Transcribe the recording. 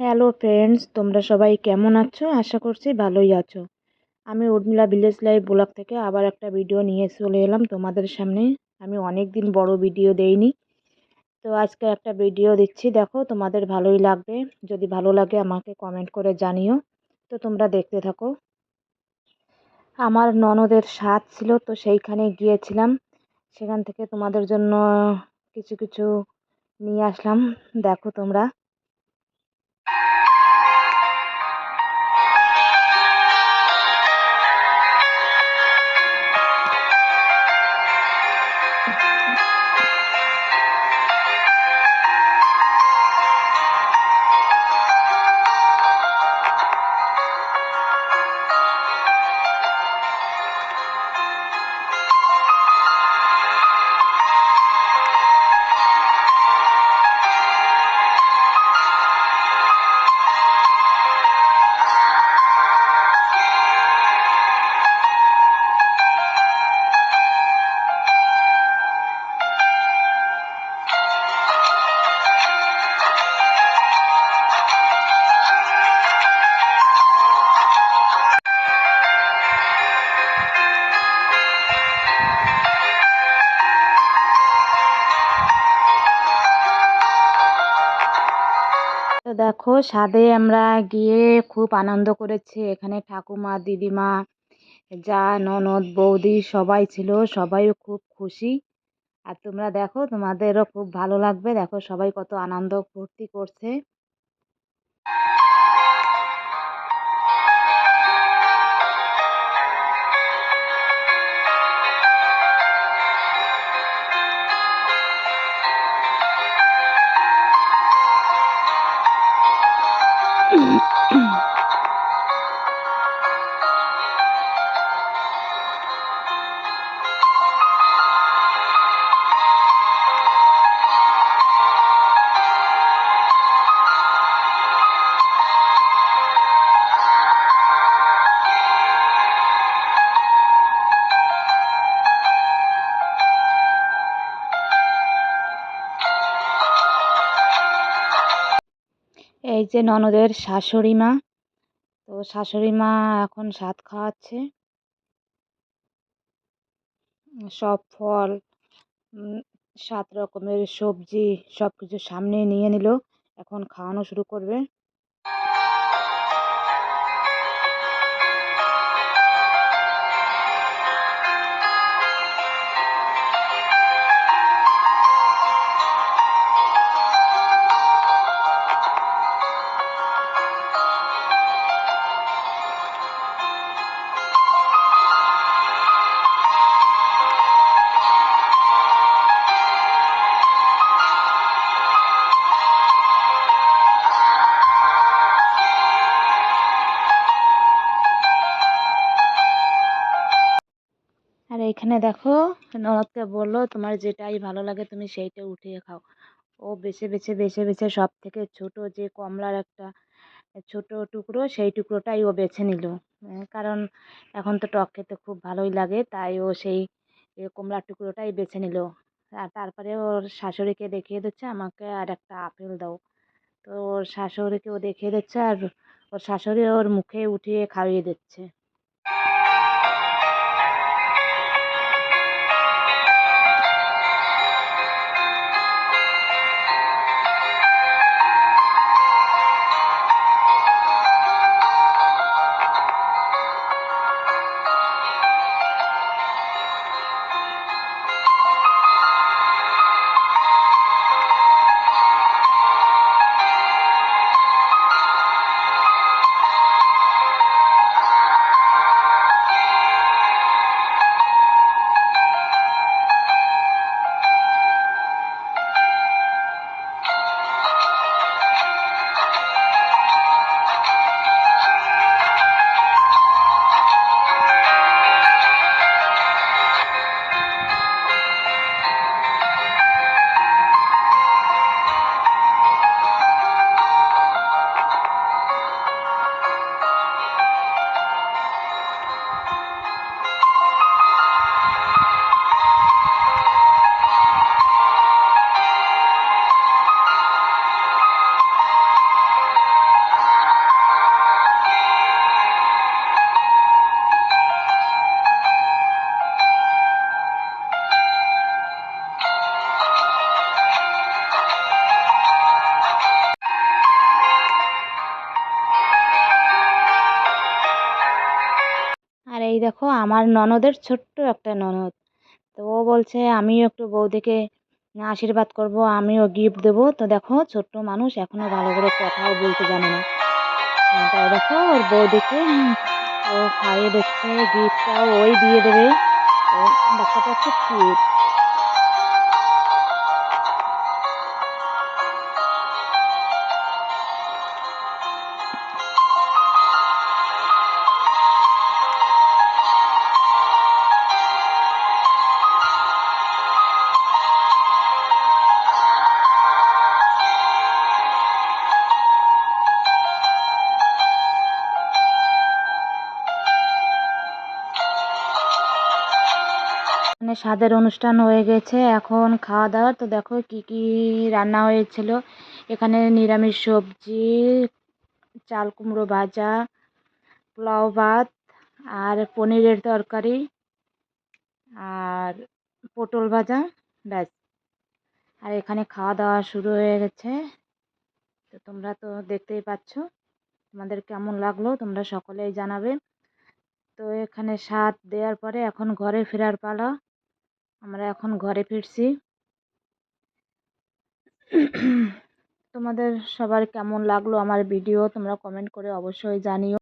Hello friends তোমরা সবাই কেমন আছো? আশা করছি ভালোই আছো। আমি উর্মিলা ভিলেজ লাইভ ব্লগ থেকে আবার একটা ভিডিও নিয়ে চলে এলাম তোমাদের সামনে। আমি অনেক দিন বড় ভিডিও দেইনি। তো আজকে একটা ভিডিও দিচ্ছি। দেখো, তোমাদের ভালোই লাগবে। যদি ভালো লাগে, আমাকে কমেন্ট করে জানিও। তো তোমরা দেখতে থাকো। আমার ননদের স্বাদ ছিল, তো সেইখানে গিয়েছিলাম। সেখান থেকে তোমাদের জন্য কিছু কিছু নিয়ে আসলাম। দেখো তোমরা। তো দেখো সাদে আমরা গিয়ে খুব আনন্দ করেছি। এখানে ঠাকুমা, দিদিমা, যা ননদ, বৌদি সবাই ছিল সবাইও খুব খুশি। আর তোমরা দেখো, তোমাদেরও খুব ভালো লাগবে। দেখো সবাই কত আনন্দ ফুর্তি করছে। এই ননদের শাশুড়ি মা। তো শাশুড়ি মা এখন সাত খাওয়াচ্ছে। সব ফল সাত রকমের সবজি সব কিছু সামনে নিয়ে নিল। এখন খাওয়ানো শুরু করবে। এখানে দেখো, ননদকে বলল, তোমার যেটাই ভালো লাগে তুমি সেইটা উঠিয়ে খাও। ও বেছে বেছে বেছে বেছে সব থেকে ছোট যে কমলার একটা ছোট টুকরো, সেই টুকরোটাই ও বেছে নিল। কারণ এখন তো টক খেতে খুব ভালোই লাগে, তাই ও সেই কমলার টুকরোটাই বেছে নিল। আর তারপরে ওর শাশুড়িকে দেখিয়ে দিচ্ছে, আমাকে আর একটা আপেল দাও। তো ওর শাশুড়িকে ও দেখিয়ে দিচ্ছে, আর ওর শাশুড়ি ওর মুখে উঠিয়ে খাইয়ে দিচ্ছে। দেখো আমার ননদের ছোট্ট একটা ননদ। তো ও বলছে, আমিও একটু বৌদিকে আশীর্বাদ করব, আমিও গিফট দেবো। তো দেখো ছোট্ট মানুষ এখনও ভালো করে কথাও বলতে জানে না। তাই দেখো ওর বৌদিকে ও খাইয়ে দিচ্ছে গিফটটাও ওই দিয়ে দেবে। বাচ্চাটা খুব কিউট মানে স্বাদের অনুষ্ঠান হয়ে গেছে। এখন খাওয়া দাওয়ার তো দেখো কি কি রান্না হয়েছিল। এখানে নিরামিষ সবজি, চাল কুমড়ো ভাজা, পোলাও ভাত, আর পনিরের তরকারি, আর পটল ভাজা, ব্যাস। আর এখানে খাওয়া দাওয়া শুরু হয়ে গেছে। তো তোমরা তো দেখতেই পাচ্ছ, তোমাদের কেমন লাগল তোমরা সকলেই জানাবে। তো এখানে স্বাদ দেওয়ার পরে এখন ঘরে ফেরার পালা। আমরা এখন ঘরে ফিরছি। তোমাদের সবার কেমন লাগল আমার ভিডিও তোমরা কমেন্ট করে অবশ্যই জানিও।